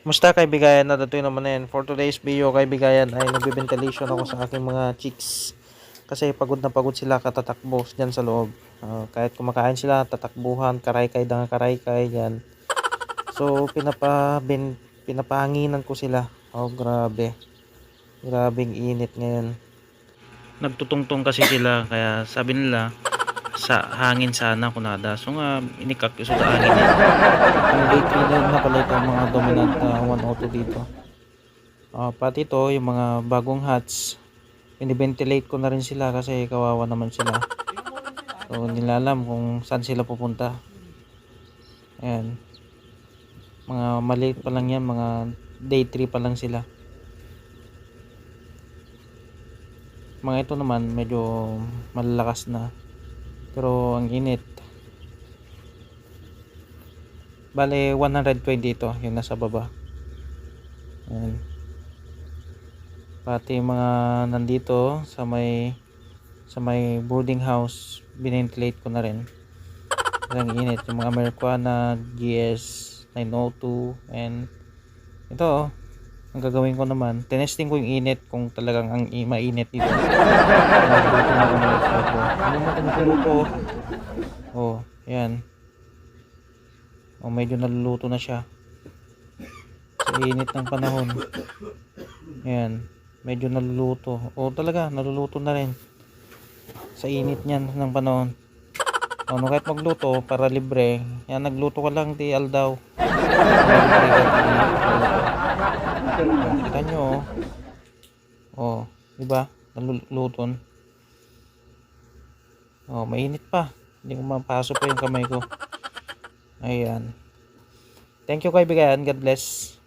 Musta kaibigan, natatuloy naman na yan. For today's video kaibigan ay nagbe-ventilation ako sa aking mga chicks. Kasi pagod na pagod sila katatakbo dyan sa loob. Ah, kahit kumakain sila, tatakbuhan, karaykay dang karaykay yan. So pinapa bin, ko sila. Oh grabe. Grabing init ngayon. Nagtutungtong kasi sila kaya sabi nila sa hangin sana kunada. So nga inikak ko sa hangin. Ang late reader na pala ito mga dominant na 102 dito. Ah, pati ito yung mga bagong hats. Biniventilate ko na rin sila kasi kawawa naman sila. So hindi nila alam kung saan sila pupunta. Ayan. Mga maliit pa lang yan, mga day 3 pa lang sila. Mga ito naman medyo malalakas na. Pero ang init. Bale 120 ito yung nasa baba. Ayan. Pati mga nandito sa may sa may boarding house binentilate ko na rin. Ang init yung mga Americana GS 902 and ito oh, ang gagawin ko naman tinesting ko yung init kung talagang ang mainit dito. Ano mo ito nagluto oh yan. Oh medyo naluluto na siya. Sa init ng panahon. Yan. Medyo naluluto. Oh talaga naluluto na rin. Sa init niyan ng panahon ano kahit magluto para libre. Yan nagluto ka lang di aldaw. Kita nyo oh. Oh di ba? Naluluton oh mainit pa. Hindi ko mapasok pa yung kamay ko. Ayan. Thank you kaibigan. God bless